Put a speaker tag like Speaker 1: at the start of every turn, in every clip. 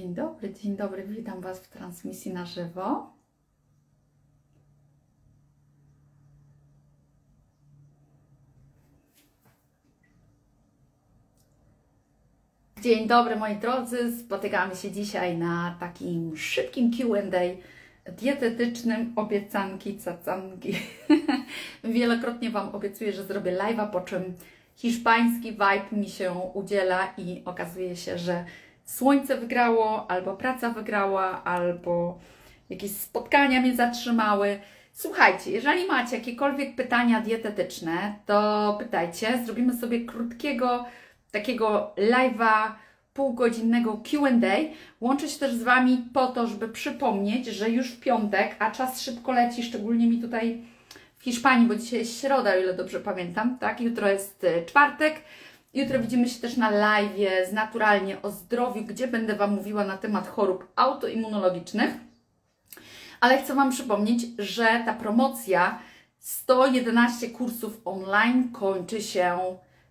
Speaker 1: Dzień dobry, dzień dobry, witam Was w transmisji na żywo. Dzień dobry moi drodzy, spotykamy się dzisiaj na takim szybkim Q&A dietetycznym, obiecanki, cacanki. Wielokrotnie Wam obiecuję, że zrobię live'a, po czym hiszpański vibe mi się udziela i okazuje się, że słońce wygrało, albo praca wygrała, albo jakieś spotkania mnie zatrzymały. Słuchajcie, jeżeli macie jakiekolwiek pytania dietetyczne, to pytajcie. Zrobimy sobie krótkiego takiego live'a półgodzinnego Q&A. Łączę się też z Wami po to, żeby przypomnieć, że już w piątek, a czas szybko leci, szczególnie mi tutaj w Hiszpanii, bo dzisiaj jest środa, o ile dobrze pamiętam, tak? Jutro jest e, czwartek. Jutro widzimy się też na live z Naturalnie o zdrowiu, gdzie będę Wam mówiła na temat chorób autoimmunologicznych. Ale chcę Wam przypomnieć, że ta promocja 111 kursów online kończy się,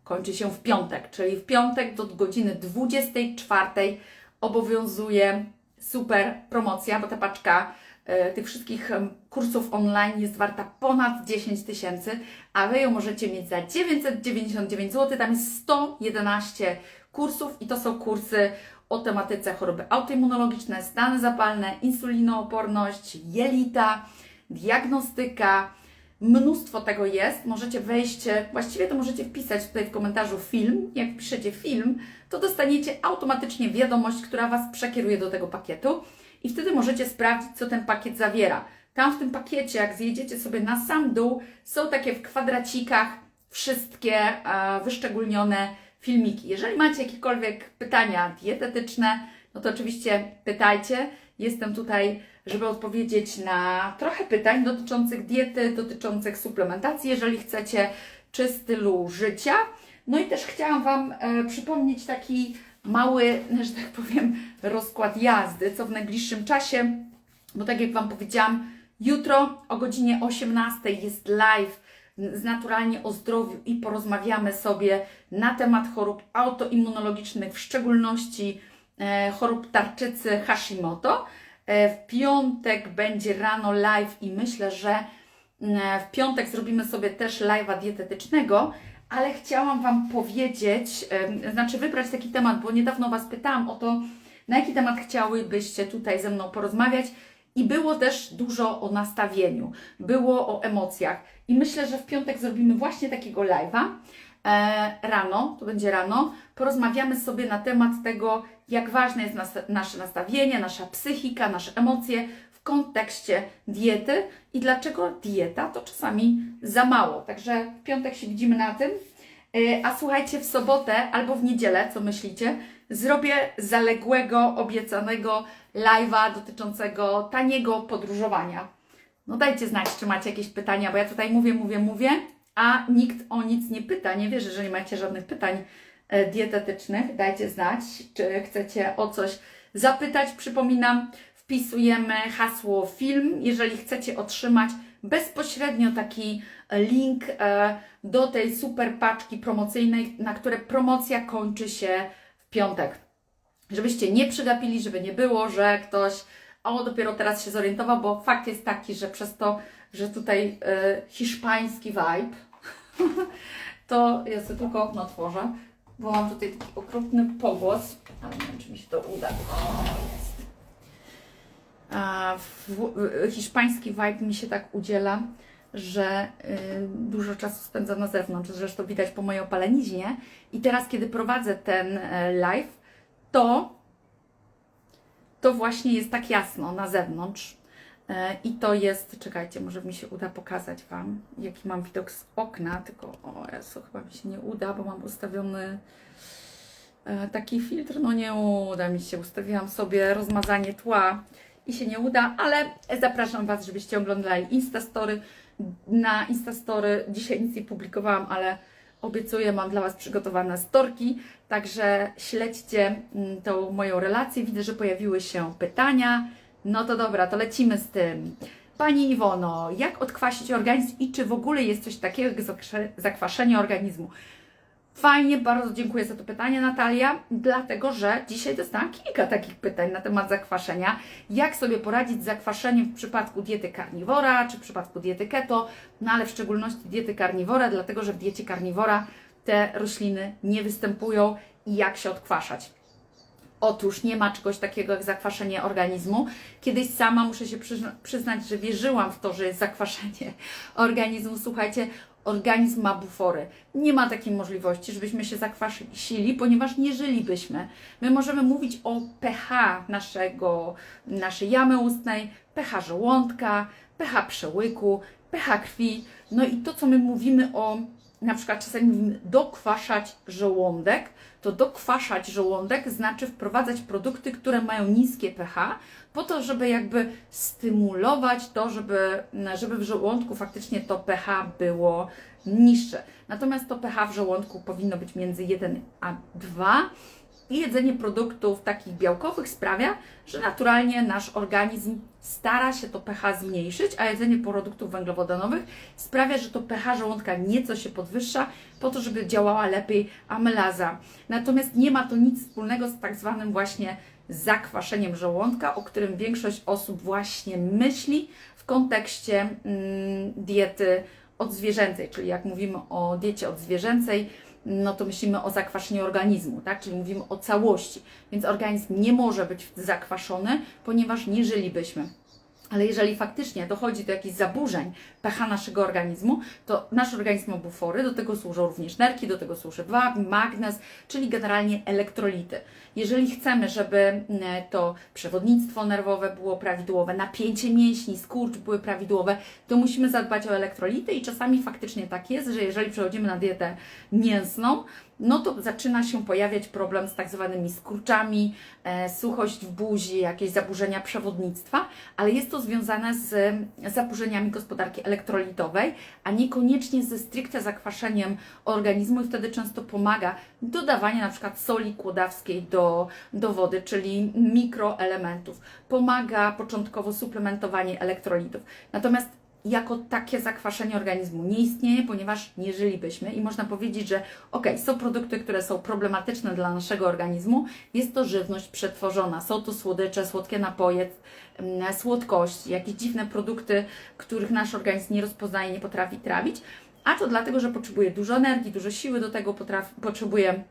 Speaker 1: kończy się w piątek, czyli w piątek do godziny 24 obowiązuje super promocja, bo ta paczka tych wszystkich kursów online jest warta ponad 10 tysięcy, a Wy ją możecie mieć za 999 zł. Tam jest 111 kursów i to są kursy o tematyce choroby autoimmunologiczne, stany zapalne, insulinooporność, jelita, diagnostyka. Mnóstwo tego jest. Możecie wejść, właściwie to możecie wpisać tutaj w komentarzu film. Jak piszecie film, to dostaniecie automatycznie wiadomość, która Was przekieruje do tego pakietu i wtedy możecie sprawdzić, co ten pakiet zawiera. Tam w tym pakiecie, jak zjedziecie sobie na sam dół, są takie w kwadracikach wszystkie e, wyszczególnione filmiki. Jeżeli macie jakiekolwiek pytania dietetyczne, no to oczywiście pytajcie. Jestem tutaj, żeby odpowiedzieć na trochę pytań dotyczących diety, dotyczących suplementacji, jeżeli chcecie, czy stylu życia. No i też chciałam Wam e, przypomnieć taki mały, że tak powiem, rozkład jazdy, co w najbliższym czasie, bo tak jak Wam powiedziałam, jutro o godzinie 18 jest live z naturalnie o zdrowiu i porozmawiamy sobie na temat chorób autoimmunologicznych, w szczególności e, chorób tarczycy Hashimoto. E, w piątek będzie rano live i myślę, że e, w piątek zrobimy sobie też live'a dietetycznego, ale chciałam Wam powiedzieć, znaczy wybrać taki temat, bo niedawno Was pytałam o to, na jaki temat chciałybyście tutaj ze mną porozmawiać. I było też dużo o nastawieniu, było o emocjach. I myślę, że w piątek zrobimy właśnie takiego live'a. E, rano, to będzie rano, porozmawiamy sobie na temat tego, jak ważne jest nas, nasze nastawienie, nasza psychika, nasze emocje w kontekście diety i dlaczego dieta to czasami za mało. Także w piątek się widzimy na tym. E, a słuchajcie, w sobotę albo w niedzielę, co myślicie, zrobię zaległego, obiecanego live'a dotyczącego taniego podróżowania. No dajcie znać, czy macie jakieś pytania, bo ja tutaj mówię, mówię, mówię, a nikt o nic nie pyta. Nie wierzę, że nie macie żadnych pytań e, dietetycznych. Dajcie znać, czy chcecie o coś zapytać. Przypominam, wpisujemy hasło film, jeżeli chcecie otrzymać bezpośrednio taki link e, do tej super paczki promocyjnej, na które promocja kończy się w piątek. Żebyście nie przegapili, żeby nie było, że ktoś o dopiero teraz się zorientował, bo fakt jest taki, że przez to, że tutaj e, hiszpański vibe, to ja sobie tylko okno otworzę, bo mam tutaj taki okrutny pogłos, ale nie wiem, czy mi się to uda. O, jest. Hiszpański vibe mi się tak udziela, że y, dużo czasu spędzam na zewnątrz, zresztą widać po mojej opaleniźnie. I teraz, kiedy prowadzę ten e, live, to, to właśnie jest tak jasno na zewnątrz. E, I to jest, czekajcie, może mi się uda pokazać Wam, jaki mam widok z okna, tylko o Jezu, chyba mi się nie uda, bo mam ustawiony e, taki filtr, no nie uda mi się, ustawiłam sobie rozmazanie tła i się nie uda, ale zapraszam Was, żebyście oglądali Instastory. Na Instastory dzisiaj nic nie publikowałam, ale obiecuję, mam dla Was przygotowane storki, także śledźcie mm, tą moją relację. Widzę, że pojawiły się pytania. No to dobra, to lecimy z tym. Pani Iwono, jak odkwasić organizm i czy w ogóle jest coś takiego jak zakwaszenie organizmu? Fajnie, bardzo dziękuję za to pytanie, Natalia, dlatego że dzisiaj dostałam kilka takich pytań na temat zakwaszenia. Jak sobie poradzić z zakwaszeniem w przypadku diety karniwora, czy w przypadku diety keto, no ale w szczególności diety karniwora, dlatego że w diecie karniwora te rośliny nie występują i jak się odkwaszać. Otóż nie ma czegoś takiego jak zakwaszenie organizmu. Kiedyś sama muszę się przyzna- przyznać, że wierzyłam w to, że jest zakwaszenie organizmu. Słuchajcie, organizm ma bufory. Nie ma takiej możliwości, żebyśmy się zakwasili, ponieważ nie żylibyśmy. My możemy mówić o pH naszego, naszej jamy ustnej, pH żołądka, pH przełyku, pH krwi. No i to, co my mówimy o na przykład czasami mówimy dokwaszać żołądek, to dokwaszać żołądek znaczy wprowadzać produkty, które mają niskie pH, po to, żeby jakby stymulować to, żeby, żeby w żołądku faktycznie to pH było niższe. Natomiast to pH w żołądku powinno być między 1 a 2 i jedzenie produktów takich białkowych sprawia, że naturalnie nasz organizm stara się to pH zmniejszyć, a jedzenie produktów węglowodanowych sprawia, że to pH żołądka nieco się podwyższa, po to, żeby działała lepiej amylaza. Natomiast nie ma to nic wspólnego z tak zwanym właśnie zakwaszeniem żołądka, o którym większość osób właśnie myśli w kontekście mm, diety odzwierzęcej, czyli jak mówimy o diecie odzwierzęcej, no to myślimy o zakwaszeniu organizmu, tak? Czyli mówimy o całości. Więc organizm nie może być zakwaszony, ponieważ nie żylibyśmy. Ale jeżeli faktycznie dochodzi do jakichś zaburzeń pH naszego organizmu, to nasz organizm ma bufory, do tego służą również nerki, do tego służy wapń, magnez, czyli generalnie elektrolity. Jeżeli chcemy, żeby mm, to przewodnictwo nerwowe było prawidłowe, napięcie mięśni, skurcz były prawidłowe, to musimy zadbać o elektrolity i czasami faktycznie tak jest, że jeżeli przechodzimy na dietę mięsną, no to zaczyna się pojawiać problem z tak zwanymi skurczami, e, suchość w buzi, jakieś zaburzenia przewodnictwa, ale jest to związane z zaburzeniami gospodarki elektrolitowej, a niekoniecznie ze stricte zakwaszeniem organizmu i wtedy często pomaga dodawanie na przykład soli kłodawskiej do, do wody, czyli mikroelementów. Pomaga początkowo suplementowanie elektrolitów. Natomiast jako takie zakwaszenie organizmu nie istnieje, ponieważ nie żylibyśmy. I można powiedzieć, że ok, są produkty, które są problematyczne dla naszego organizmu, jest to żywność przetworzona, są to słodycze, słodkie napoje, mm, słodkości, jakieś dziwne produkty, których nasz organizm nie rozpoznaje, nie potrafi trawić, a to dlatego, że potrzebuje dużo energii, dużo siły do tego, potrzebuje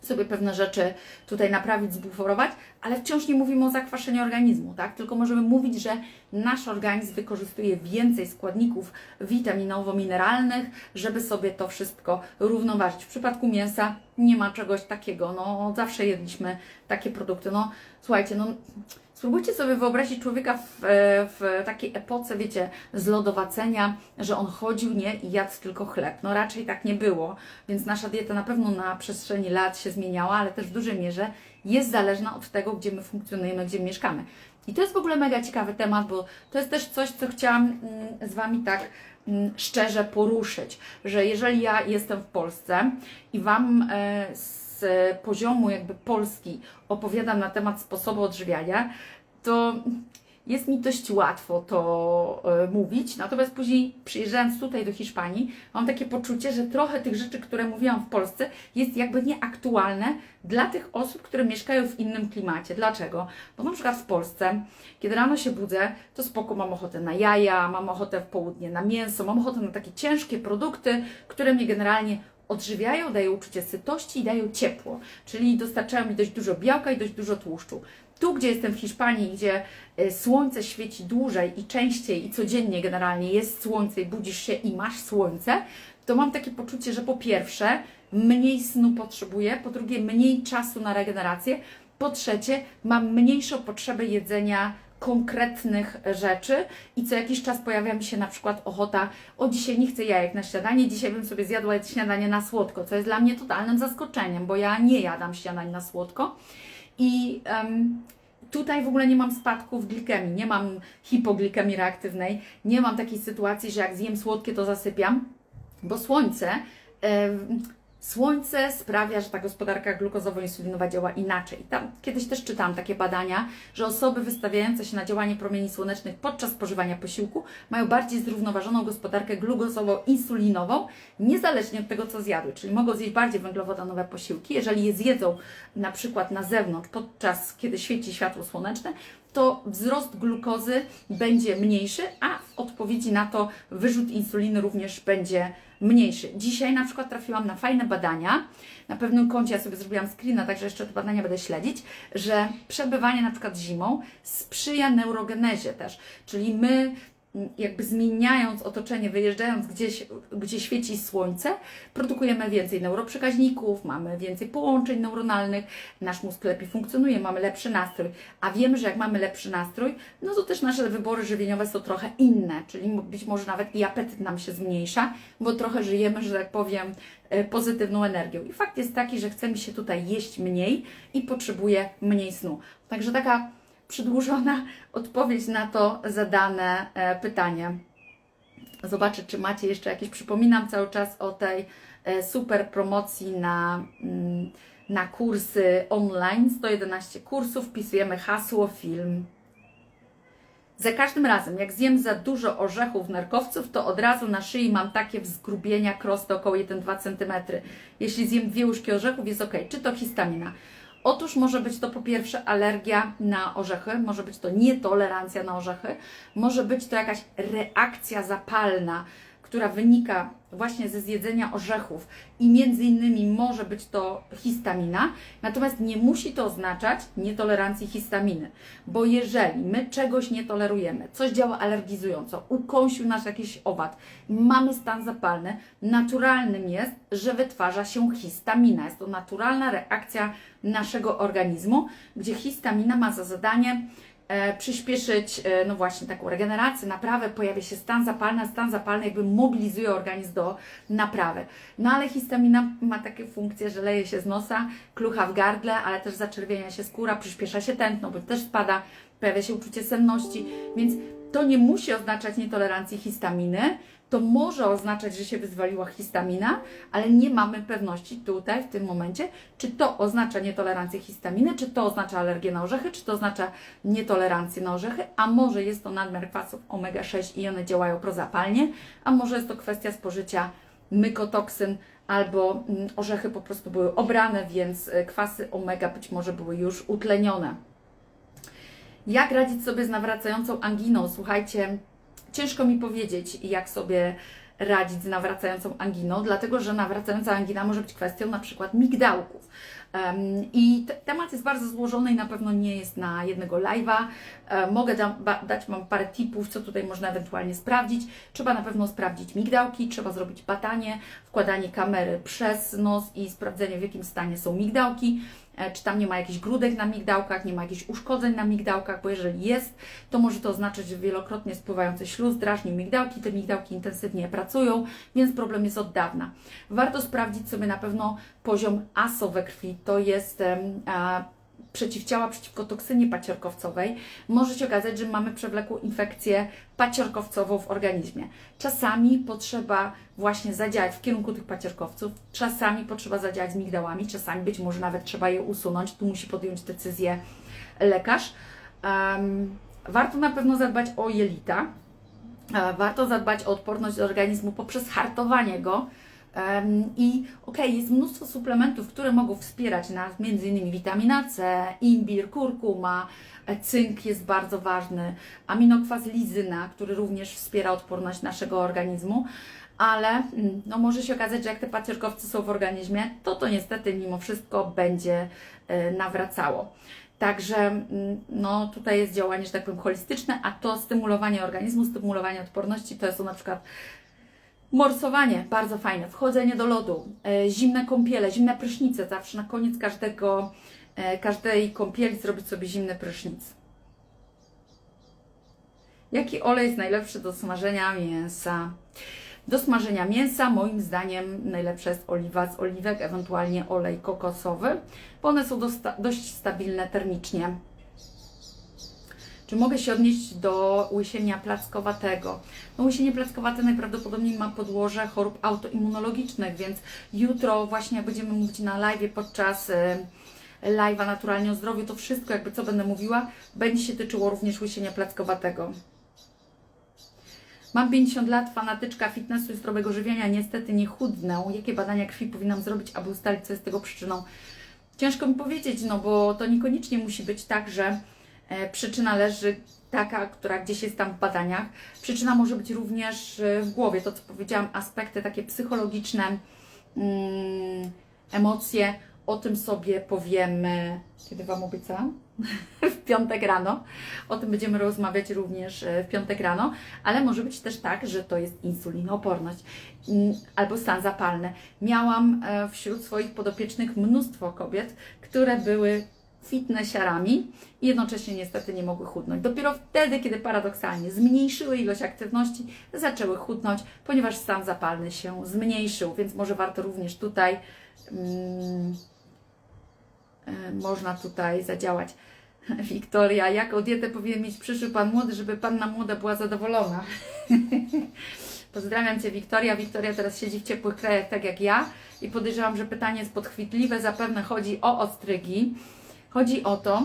Speaker 1: sobie pewne rzeczy tutaj naprawić, zbuforować, ale wciąż nie mówimy o zakwaszeniu organizmu, tak? Tylko możemy mówić, że nasz organizm wykorzystuje więcej składników witaminowo-mineralnych, żeby sobie to wszystko równoważyć. W przypadku mięsa nie ma czegoś takiego, no zawsze jedliśmy takie produkty. No słuchajcie, no Spróbujcie sobie wyobrazić człowieka w, w takiej epoce, wiecie, zlodowacenia, że on chodził, nie, i jadł tylko chleb. No raczej tak nie było, więc nasza dieta na pewno na przestrzeni lat się zmieniała, ale też w dużej mierze jest zależna od tego, gdzie my funkcjonujemy, gdzie mieszkamy. I to jest w ogóle mega ciekawy temat, bo to jest też coś, co chciałam mm, z Wami tak mm, szczerze poruszyć, że jeżeli ja jestem w Polsce i Wam e, z poziomu jakby Polski opowiadam na temat sposobu odżywiania, to jest mi dość łatwo to e, mówić, natomiast później przyjeżdżając tutaj do Hiszpanii, mam takie poczucie, że trochę tych rzeczy, które mówiłam w Polsce, jest jakby nieaktualne dla tych osób, które mieszkają w innym klimacie. Dlaczego? Bo na przykład w Polsce, kiedy rano się budzę, to spoko, mam ochotę na jaja, mam ochotę w południe na mięso, mam ochotę na takie ciężkie produkty, które mnie generalnie odżywiają, dają uczucie sytości i dają ciepło, czyli dostarczają mi dość dużo białka i dość dużo tłuszczu. Tu, gdzie jestem w Hiszpanii, gdzie y, słońce świeci dłużej i częściej i codziennie generalnie jest słońce i budzisz się i masz słońce, to mam takie poczucie, że po pierwsze mniej snu potrzebuję, po drugie mniej czasu na regenerację, po trzecie mam mniejszą potrzebę jedzenia konkretnych rzeczy i co jakiś czas pojawia mi się na przykład ochota, o dzisiaj nie chcę jajek na śniadanie, dzisiaj bym sobie zjadła śniadanie na słodko, co jest dla mnie totalnym zaskoczeniem, bo ja nie jadam śniadań na słodko. I um, tutaj w ogóle nie mam spadków glikemii, nie mam hipoglikemii reaktywnej, nie mam takiej sytuacji, że jak zjem słodkie, to zasypiam, bo słońce Słońce sprawia, że ta gospodarka glukozowo-insulinowa działa inaczej. Tam kiedyś też czytałam takie badania, że osoby wystawiające się na działanie promieni słonecznych podczas spożywania posiłku mają bardziej zrównoważoną gospodarkę glukozowo-insulinową, niezależnie od tego, co zjadły. Czyli mogą zjeść bardziej węglowodanowe posiłki. Jeżeli je zjedzą na przykład na zewnątrz, podczas kiedy świeci światło słoneczne, to wzrost glukozy będzie mniejszy, a w odpowiedzi na to wyrzut insuliny również będzie mniejszy. Dzisiaj na przykład trafiłam na fajne badania, na pewnym koncie ja sobie zrobiłam screena, także jeszcze te badania będę śledzić, że przebywanie na przykład zimą sprzyja neurogenezie też, czyli my jakby zmieniając otoczenie, wyjeżdżając gdzieś, gdzie świeci słońce, produkujemy więcej neuroprzekaźników, mamy więcej połączeń neuronalnych, nasz mózg lepiej funkcjonuje, mamy lepszy nastrój. A wiemy, że jak mamy lepszy nastrój, no to też nasze wybory żywieniowe są trochę inne, czyli być może nawet i apetyt nam się zmniejsza, bo trochę żyjemy, że tak powiem, e, pozytywną energią. I fakt jest taki, że chcemy się tutaj jeść mniej i potrzebuje mniej snu. Także taka przedłużona odpowiedź na to zadane e, pytanie. Zobaczę, czy macie jeszcze jakieś. Przypominam cały czas o tej e, super promocji na, mm, na kursy online. 111 kursów, wpisujemy hasło film. Za każdym razem, jak zjem za dużo orzechów nerkowców, to od razu na szyi mam takie wzgrubienia, krosty około 1-2 cm. Jeśli zjem dwie łyżki orzechów, jest ok. Czy to histamina? Otóż może być to po pierwsze alergia na orzechy, może być to nietolerancja na orzechy, może być to jakaś reakcja zapalna, która wynika właśnie ze zjedzenia orzechów i między innymi może być to histamina, natomiast nie musi to oznaczać nietolerancji histaminy, bo jeżeli my czegoś nie tolerujemy, coś działa alergizująco, ukąsił nas jakiś owad, mamy stan zapalny, naturalnym jest, że wytwarza się histamina. Jest to naturalna reakcja naszego organizmu, gdzie histamina ma za zadanie przyspieszyć, e, no właśnie, taką regenerację, naprawę, pojawia się stan zapalny, a stan zapalny jakby mobilizuje organizm do naprawy. No ale histamina ma takie funkcje, że leje się z nosa, klucha w gardle, ale też zaczerwienia się skóra, przyspiesza się tętno, bo też spada, pojawia się uczucie senności, więc to nie musi oznaczać nietolerancji histaminy, to może oznaczać, że się wyzwoliła histamina, ale nie mamy pewności tutaj, w tym momencie, czy to oznacza nietolerancję histaminy, czy to oznacza alergię na orzechy, czy to oznacza nietolerancję na orzechy, a może jest to nadmiar kwasów omega-6 i one działają prozapalnie, a może jest to kwestia spożycia mykotoksyn, albo mm, orzechy po prostu były obrane, więc y, kwasy omega być może były już utlenione. Jak radzić sobie z nawracającą anginą? Słuchajcie, ciężko mi powiedzieć, jak sobie radzić z nawracającą anginą, dlatego że nawracająca angina może być kwestią na przykład migdałków. Um, I te, temat jest bardzo złożony i na pewno nie jest na jednego live'a. Mogę da, dać Wam parę tipów, co tutaj można ewentualnie sprawdzić. Trzeba na pewno sprawdzić migdałki, trzeba zrobić badanie, wkładanie kamery przez nos i sprawdzenie w jakim stanie są migdałki. E, czy tam nie ma jakichś grudek na migdałkach, nie ma jakichś uszkodzeń na migdałkach, bo jeżeli jest, to może to oznaczać, że wielokrotnie spływający śluz drażni migdałki, te migdałki intensywnie pracują, więc problem jest od dawna. Warto sprawdzić sobie na pewno poziom ASO we krwi, to jest przeciwciała przeciwko toksynie paciorkowcowej, może się okazać, że mamy przewlekłą infekcję paciorkowcową w organizmie. Czasami potrzeba właśnie zadziałać w kierunku tych paciorkowców, czasami potrzeba zadziałać z migdałami, czasami być może nawet trzeba je usunąć, tu musi podjąć decyzję lekarz. Um, warto na pewno zadbać o jelita, e, warto zadbać o odporność organizmu poprzez hartowanie go, i ok, jest mnóstwo suplementów, które mogą wspierać nas, innymi witamina C, imbir, kurkuma, e, cynk jest bardzo ważny, aminokwas lizyna, który również wspiera odporność naszego organizmu, ale mm, no, może się okazać, że jak te pacierkowce są w organizmie, to to niestety mimo wszystko będzie e, nawracało. Także mm, no, tutaj jest działanie, że tak powiem, holistyczne, a to stymulowanie organizmu, stymulowanie odporności to są na przykład Morsowanie, bardzo fajne. Wchodzenie do lodu, e, zimne kąpiele, zimne prysznice. Zawsze na koniec każdego, e, każdej kąpieli zrobić sobie zimny prysznic. Jaki olej jest najlepszy do smażenia mięsa? Do smażenia mięsa moim zdaniem najlepsza jest oliwa z oliwek, ewentualnie olej kokosowy, bo one są dość stabilne termicznie. Czy mogę się odnieść do łysienia plackowatego? No łysienie plackowate najprawdopodobniej ma podłoże chorób autoimmunologicznych, więc jutro właśnie jak będziemy mówić na live podczas e, live'a naturalnie o zdrowiu, to wszystko jakby co będę mówiła, będzie się tyczyło również łysienia plackowatego. Mam 50 lat, fanatyczka fitnessu i zdrowego żywienia, niestety nie chudnę. Jakie badania krwi powinnam zrobić, aby ustalić, co jest tego przyczyną? Ciężko mi powiedzieć, no bo to niekoniecznie musi być tak, że przyczyna leży taka, która gdzieś jest tam w badaniach. Przyczyna może być również e, w głowie, to co powiedziałam, aspekty takie psychologiczne, mm, emocje. O tym sobie powiemy, kiedy Wam obiecałam? w piątek rano. O tym będziemy rozmawiać również e, w piątek rano, ale może być też tak, że to jest insulinooporność mm, albo stan zapalny. Miałam e, wśród swoich podopiecznych mnóstwo kobiet, które były fitnessiarami i jednocześnie niestety nie mogły chudnąć. Dopiero wtedy, kiedy paradoksalnie zmniejszyły ilość aktywności, zaczęły chudnąć, ponieważ stan zapalny się zmniejszył, więc może warto również tutaj mm, e, można tutaj zadziałać. Wiktoria, jaką dietę powinien mieć przyszły Pan młody, żeby Panna młoda była zadowolona? Pozdrawiam Cię Wiktoria. Wiktoria teraz siedzi w ciepłych krajach tak jak ja i podejrzewam, że pytanie jest podchwytliwe. Zapewne chodzi o ostrygi. Chodzi o to,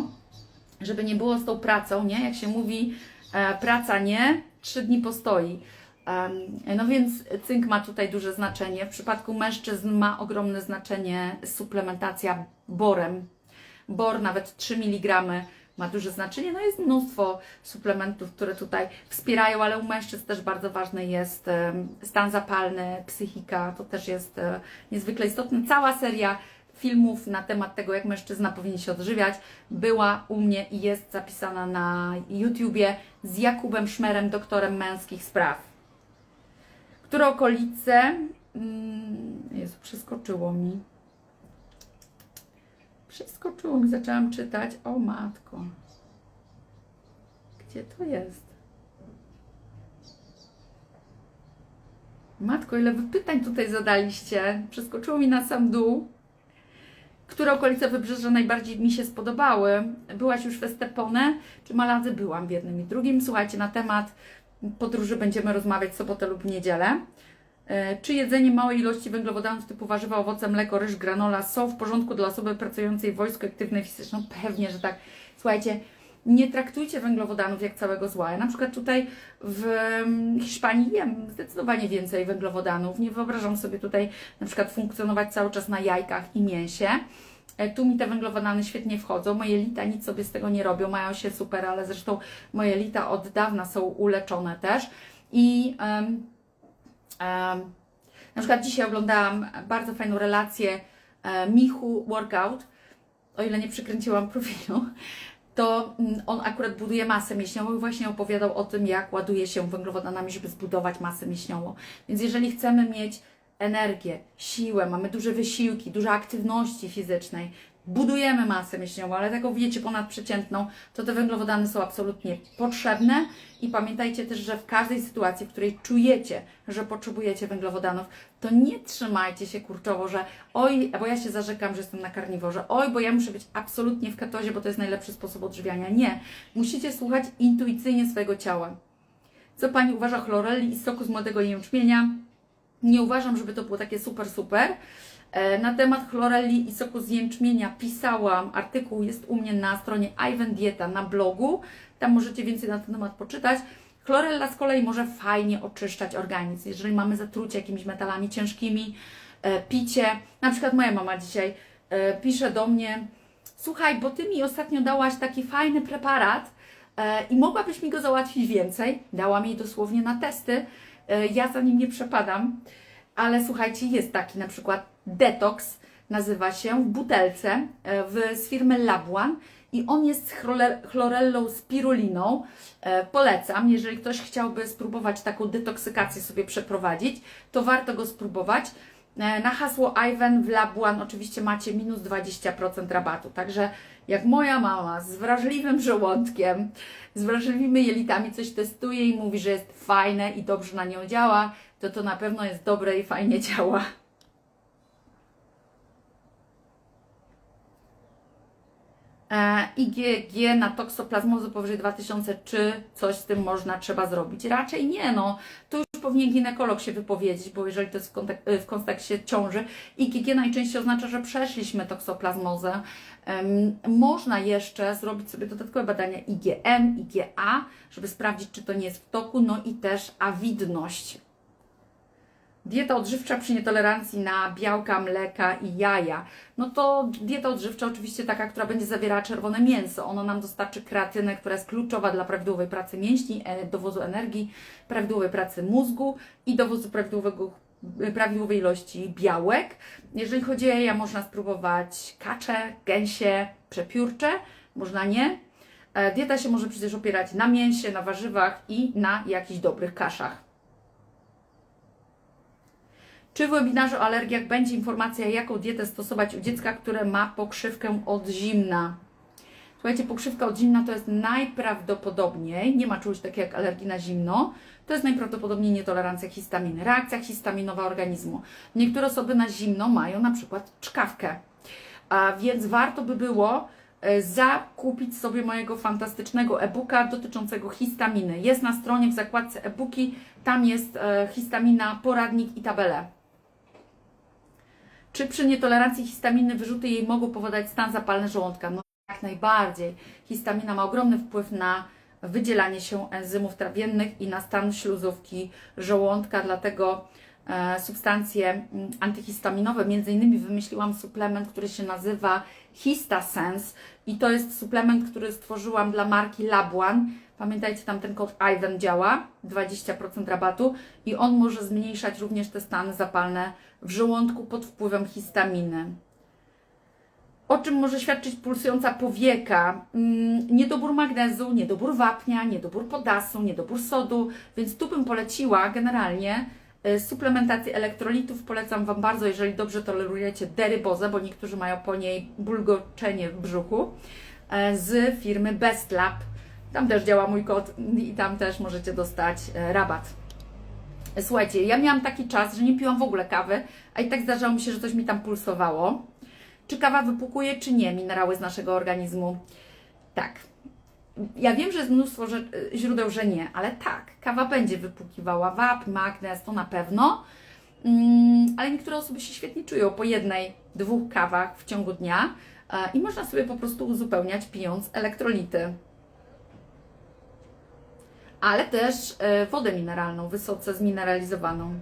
Speaker 1: żeby nie było z tą pracą, nie? Jak się mówi, e, praca nie, trzy dni postoi. No więc cynk ma tutaj duże znaczenie. W przypadku mężczyzn ma ogromne znaczenie suplementacja borem. Bor nawet 3 mg ma duże znaczenie. No jest mnóstwo suplementów, które tutaj wspierają, ale u mężczyzn też bardzo ważny jest stan zapalny, psychika, to też jest e, niezwykle istotne. Cała seria filmów na temat tego, jak mężczyzna powinien się odżywiać, była u mnie i jest zapisana na YouTubie z Jakubem Szmerem, doktorem męskich spraw. Które okolice. Mm, Jezu, przeskoczyło mi. Przeskoczyło mi, zaczęłam czytać. O matko. Gdzie to jest? Matko, ile wy pytań tutaj zadaliście. Przeskoczyło mi na sam dół. Które okolice wybrzeża najbardziej mi się spodobały? Byłaś już w Estepone czy Maladze? Byłam w jednym i drugim. Słuchajcie, na temat podróży będziemy rozmawiać sobotę lub niedzielę. E, Czy jedzenie małej ilości węglowodanów typu warzywa, owoce, mleko, ryż, granola są w porządku dla osoby pracującej w wojsku aktywnej fizycznie? No pewnie, że tak. Słuchajcie, nie traktujcie węglowodanów jak całego zła. Ja na przykład tutaj w mm, Hiszpanii jem zdecydowanie więcej węglowodanów. Nie wyobrażam sobie tutaj na przykład funkcjonować cały czas na jajkach i mięsie. E, Tu mi te węglowodany świetnie wchodzą. Moje lita nic sobie z tego nie robią, mają się super, ale zresztą moje lita od dawna są uleczone też. I em, em, na przykład dzisiaj oglądałam bardzo fajną relację e, Michu Workout, o ile nie przykręciłam profilu, to mm, on akurat buduje masę mięśniową i właśnie opowiadał o tym, jak ładuje się węglowodanami, żeby zbudować masę mięśniową. Więc jeżeli chcemy mieć energię, siłę, mamy duże wysiłki, dużo aktywności fizycznej, budujemy masę mięśniową, ale taką wiecie ponadprzeciętną, to te węglowodany są absolutnie potrzebne i pamiętajcie też, że w każdej sytuacji, w której czujecie, że potrzebujecie węglowodanów, to nie trzymajcie się kurczowo, że oj, bo ja się zarzekam, że jestem na karniworze, oj, bo ja muszę być absolutnie w ketozie, bo to jest najlepszy sposób odżywiania. Nie. Musicie słuchać intuicyjnie swojego ciała. Co Pani uważa o chlorelli i soku z młodego jęczmienia? Nie uważam, żeby to było takie super, super. E, Na temat chlorelli i soku z jęczmienia pisałam, artykuł jest u mnie na stronie Ivan Dieta na blogu, tam możecie więcej na ten temat poczytać. Chlorella z kolei może fajnie oczyszczać organizm, jeżeli mamy zatrucie jakimiś metalami ciężkimi, e, picie. Na przykład moja mama dzisiaj e, pisze do mnie, słuchaj, bo Ty mi ostatnio dałaś taki fajny preparat i mogłabyś mi go załatwić więcej. Dałam jej dosłownie na testy, ja za nim nie przepadam, ale słuchajcie, jest taki na przykład Detox, nazywa się w butelce e, w, z firmy Labuan i on jest z chlorellą spiruliną. E, polecam, jeżeli ktoś chciałby spróbować taką detoksykację sobie przeprowadzić, to warto go spróbować. E, Na hasło Ivan w Labuan oczywiście macie minus 20% rabatu, także jak moja mama z wrażliwym żołądkiem, z wrażliwymi jelitami coś testuje i mówi, że jest fajne i dobrze na nią działa, to to na pewno jest dobre i fajnie działa. E, IgG na toksoplazmozę powyżej 2000, czy coś z tym można, trzeba zrobić? Raczej nie, no. Tu powinien ginekolog się wypowiedzieć, bo jeżeli to jest w, kontek- w kontekście ciąży, IgG najczęściej oznacza, że przeszliśmy toksoplazmozę. Można jeszcze zrobić sobie dodatkowe badania IgM, IgA, żeby sprawdzić, czy to nie jest w toku, no i też awidność. Dieta odżywcza przy nietolerancji na białka, mleka i jaja. No to dieta odżywcza oczywiście taka, która będzie zawierała czerwone mięso. Ono nam dostarczy kreatynę, która jest kluczowa dla prawidłowej pracy mięśni, e, dowozu energii, prawidłowej pracy mózgu i dowozu prawidłowego, prawidłowej ilości białek. Jeżeli chodzi o jaja, można spróbować kacze, gęsie, przepiórcze, można nie. E, Dieta się może przecież opierać na mięsie, na warzywach i na jakichś dobrych kaszach. Czy w webinarze o alergiach będzie informacja, jaką dietę stosować u dziecka, które ma pokrzywkę od zimna? Słuchajcie, pokrzywka od zimna to jest najprawdopodobniej, nie ma czegoś takiego jak alergii na zimno, to jest najprawdopodobniej nietolerancja histaminy, reakcja histaminowa organizmu. Niektóre osoby na zimno mają na przykład czkawkę, a więc warto by było e, zakupić sobie mojego fantastycznego e-booka dotyczącego histaminy. Jest na stronie w zakładce e-booki, tam jest e, histamina, poradnik i tabele. Czy przy nietolerancji histaminy wyrzuty jej mogą powodować stan zapalny żołądka? No jak najbardziej. Histamina ma ogromny wpływ na wydzielanie się enzymów trawiennych i na stan śluzówki żołądka, dlatego e, substancje mm, antyhistaminowe, między innymi wymyśliłam suplement, który się nazywa Histasense i to jest suplement, który stworzyłam dla marki Labuan. Pamiętajcie, tam ten kod IVEN działa, 20% rabatu i on może zmniejszać również te stany zapalne w żołądku pod wpływem histaminy. O czym może świadczyć pulsująca powieka? Mm, niedobór magnezu, niedobór wapnia, niedobór podasu, niedobór sodu, więc tu bym poleciła generalnie y, suplementację elektrolitów. Polecam Wam bardzo, jeżeli dobrze tolerujecie derybozę, bo niektórzy mają po niej bulgoczenie w brzuchu, e, z firmy Best Lab. Tam też działa mój kod i tam też możecie dostać e, rabat. Słuchajcie, ja miałam taki czas, że nie piłam w ogóle kawy, a i tak zdarzało mi się, że coś mi tam pulsowało. Czy kawa wypłukuje, czy nie minerały z naszego organizmu? Tak. Ja wiem, że jest mnóstwo że, źródeł, że nie, ale tak, kawa będzie wypłukiwała wap, magnez, to na pewno. Mm, ale niektóre osoby się świetnie czują po jednej, dwóch kawach w ciągu dnia e, i można sobie po prostu uzupełniać pijąc elektrolity ale też e, wodę mineralną, wysoce zmineralizowaną.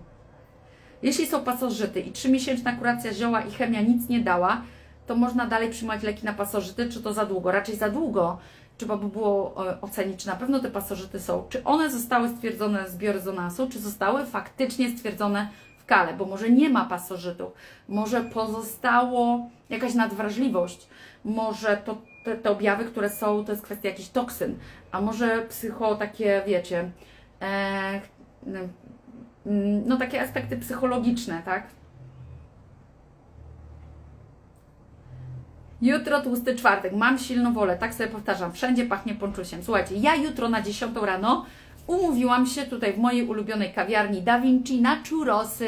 Speaker 1: Jeśli są pasożyty i 3-miesięczna kuracja zioła i chemia nic nie dała, to można dalej przyjmować leki na pasożyty, czy to za długo? Raczej za długo. Trzeba by było e, ocenić, czy na pewno te pasożyty są, czy one zostały stwierdzone z biorezonansu, czy zostały faktycznie stwierdzone w kale, bo może nie ma pasożytów, może pozostało jakaś nadwrażliwość, może to te, te objawy, które są, to jest kwestia jakichś toksyn, a może psycho takie, wiecie, e, no takie aspekty psychologiczne, tak? Jutro tłusty czwartek, mam silną wolę, tak sobie powtarzam, wszędzie pachnie ponczusiem. Słuchajcie, ja jutro na 10 rano umówiłam się tutaj w mojej ulubionej kawiarni Da Vinci na churrosy,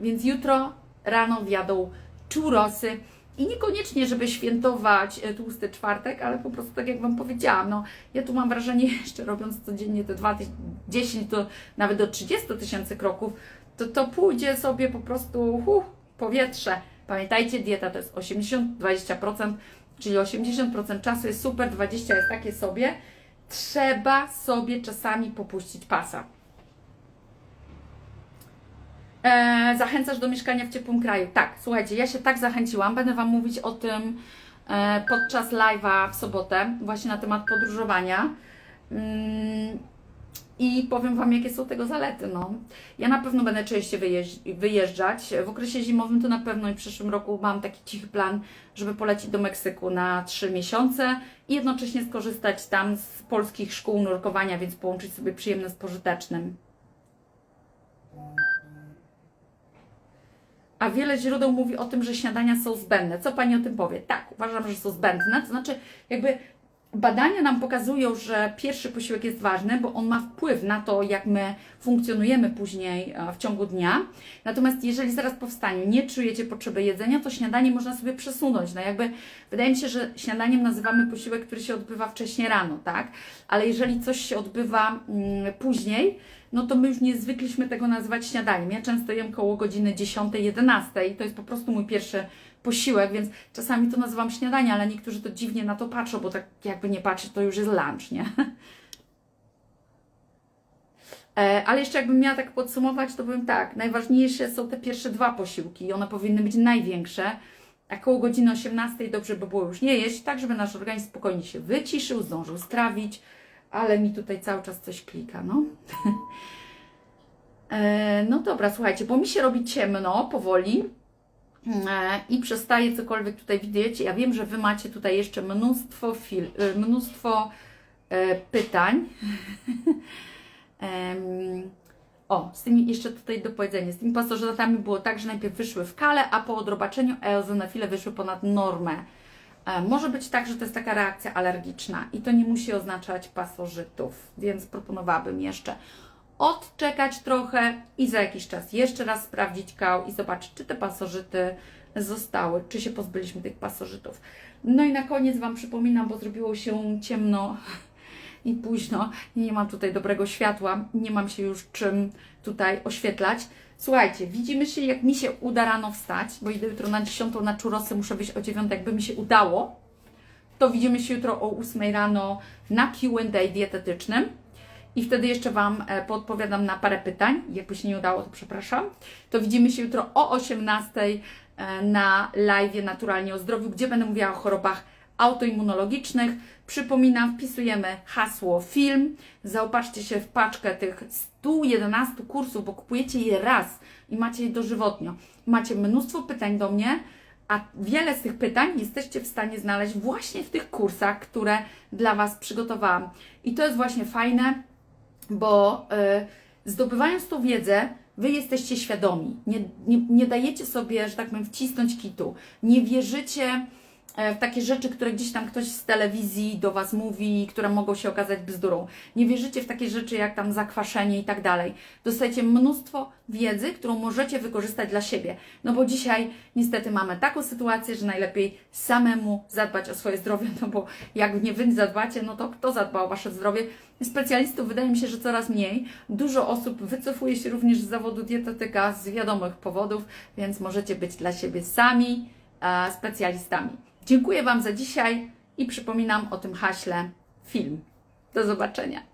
Speaker 1: więc jutro rano wjadą churrosy. I niekoniecznie, żeby świętować e, tłusty czwartek, ale po prostu tak jak Wam powiedziałam, no ja tu mam wrażenie, jeszcze robiąc codziennie te 2, 10 do nawet do 30 tysięcy kroków, to to pójdzie sobie po prostu huh, powietrze. Pamiętajcie, dieta to jest 80-20%, czyli 80% czasu jest super, 20% jest takie sobie. Trzeba sobie czasami popuścić pasa. E, zachęcasz do mieszkania w ciepłym kraju. Tak, słuchajcie, ja się tak zachęciłam. Będę Wam mówić o tym e, podczas live'a w sobotę, właśnie na temat podróżowania. Mm, I powiem Wam, jakie są tego zalety. No. Ja na pewno będę częściej wyjeżdż- wyjeżdżać. W okresie zimowym to na pewno i w przyszłym roku mam taki cichy plan, żeby polecieć do Meksyku na 3 miesiące i jednocześnie skorzystać tam z polskich szkół nurkowania, więc połączyć sobie przyjemne z pożytecznym. A wiele źródeł mówi o tym, że śniadania są zbędne. Co Pani o tym powie? Tak, uważam, że są zbędne, to znaczy jakby Badania nam pokazują, że pierwszy posiłek jest ważny, bo on ma wpływ na to, jak my funkcjonujemy później e, w ciągu dnia. Natomiast jeżeli zaraz po wstaniu nie czujecie potrzeby jedzenia, to śniadanie można sobie przesunąć. No jakby wydaje mi się, że śniadaniem nazywamy posiłek, który się odbywa wcześniej rano, tak? Ale jeżeli coś się odbywa mm, później, no to my już nie zwykliśmy tego nazywać śniadaniem. Ja często jem koło godziny 10-11 i to jest po prostu mój pierwszy posiłek, więc czasami to nazywam śniadanie, ale niektórzy to dziwnie na to patrzą, bo tak jakby nie patrzeć, to już jest lunch, nie? E, Ale jeszcze jakbym miała tak podsumować, to powiem tak, najważniejsze są te pierwsze dwa posiłki i one powinny być największe. A koło godziny 18 dobrze by było już nie jeść, tak żeby nasz organizm spokojnie się wyciszył, zdążył strawić, ale mi tutaj cały czas coś klika, no. E, No dobra, słuchajcie, bo mi się robi ciemno powoli e, i przestaje cokolwiek tutaj widzieć. Ja wiem, że Wy macie tutaj jeszcze mnóstwo, fil, e, mnóstwo e, pytań. Em, o, z tymi jeszcze tutaj do powiedzenia. Z tymi pasożytami było tak, że najpierw wyszły w kale, a po odrobaczeniu eozenofile wyszły ponad normę. E, Może być tak, że to jest taka reakcja alergiczna i to nie musi oznaczać pasożytów, więc proponowałabym jeszcze odczekać trochę i za jakiś czas jeszcze raz sprawdzić kał i zobaczyć, czy te pasożyty zostały, czy się pozbyliśmy tych pasożytów. No i na koniec Wam przypominam, bo zrobiło się ciemno i późno, nie mam tutaj dobrego światła, nie mam się już czym tutaj oświetlać. Słuchajcie, widzimy się, jak mi się uda rano wstać, bo idę jutro na 10 na czurosy, muszę wyjść o 9, jakby mi się udało. To widzimy się jutro o 8 rano na Q&A dietetycznym. I wtedy jeszcze Wam e, podpowiadam na parę pytań. Jakby się nie udało, to przepraszam. To widzimy się jutro o 18 e, na live Naturalnie o Zdrowiu, gdzie będę mówiła o chorobach autoimmunologicznych. Przypominam, wpisujemy hasło film. Zaopatrzcie się w paczkę tych 111 kursów, bo kupujecie je raz i macie je dożywotnio. Macie mnóstwo pytań do mnie, a wiele z tych pytań jesteście w stanie znaleźć właśnie w tych kursach, które dla Was przygotowałam. I to jest właśnie fajne, bo y, zdobywając tą wiedzę, Wy jesteście świadomi. Nie, nie, nie dajecie sobie, że tak powiem, wcisnąć kitu. Nie wierzycie w takie rzeczy, które gdzieś tam ktoś z telewizji do Was mówi, które mogą się okazać bzdurą. Nie wierzycie w takie rzeczy jak tam zakwaszenie i tak dalej. Dostajecie mnóstwo wiedzy, którą możecie wykorzystać dla siebie. No bo dzisiaj niestety mamy taką sytuację, że najlepiej samemu zadbać o swoje zdrowie, no bo jak nie Wy zadbacie, no to kto zadba o Wasze zdrowie? Specjalistów wydaje mi się, że coraz mniej. Dużo osób wycofuje się również z zawodu dietetyka z wiadomych powodów, więc możecie być dla siebie sami e, specjalistami. Dziękuję Wam za dzisiaj i przypominam o tym haśle film. Do zobaczenia.